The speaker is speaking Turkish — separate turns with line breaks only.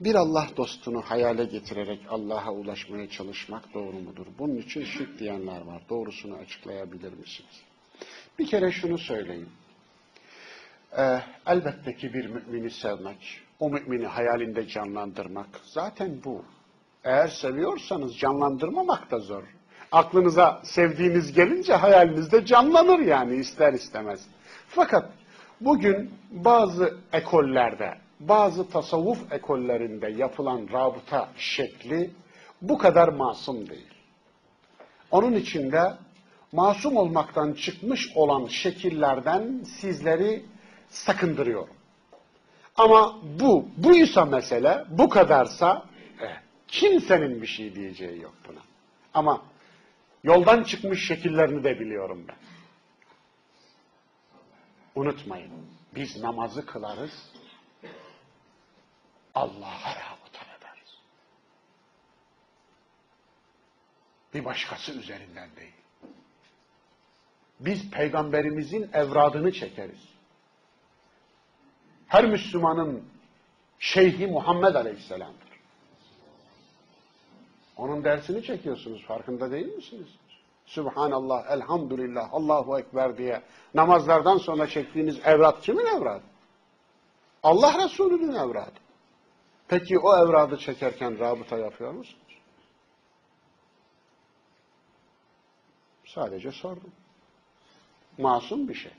bir Allah dostunu hayale getirerek Allah'a ulaşmaya çalışmak doğru mudur? Bunun için şirk diyenler var. Doğrusunu açıklayabilir misiniz? Bir kere şunu söyleyeyim. Ee, elbette ki bir mümini sevmek, o mümini hayalinde canlandırmak zaten bu. Eğer seviyorsanız canlandırmamak da zor. Aklınıza sevdiğiniz gelince hayalinizde canlanır yani ister istemez. Fakat bugün bazı ekollerde, bazı tasavvuf ekollerinde yapılan rabıta şekli bu kadar masum değil. Onun içinde masum olmaktan çıkmış olan şekillerden sizleri sakındırıyorum. Ama bu, buysa mesele, bu kadarsa eh, kimsenin bir şey diyeceği yok buna. Ama yoldan çıkmış şekillerini de biliyorum ben. Unutmayın, biz namazı kılarız, Allah'a rabıta ederiz. Bir başkası üzerinden değil. Biz peygamberimizin evradını çekeriz. Her Müslümanın şeyhi Muhammed Aleyhisselam'dır. Onun dersini çekiyorsunuz, farkında değil misiniz? Subhanallah, elhamdülillah, Allahu Ekber diye namazlardan sonra çektiğiniz evrat kimin evradı? Allah Resulü'nün evradı. Peki o evradı çekerken rabıta yapıyor musunuz? Sadece sordum. Masum bir şey.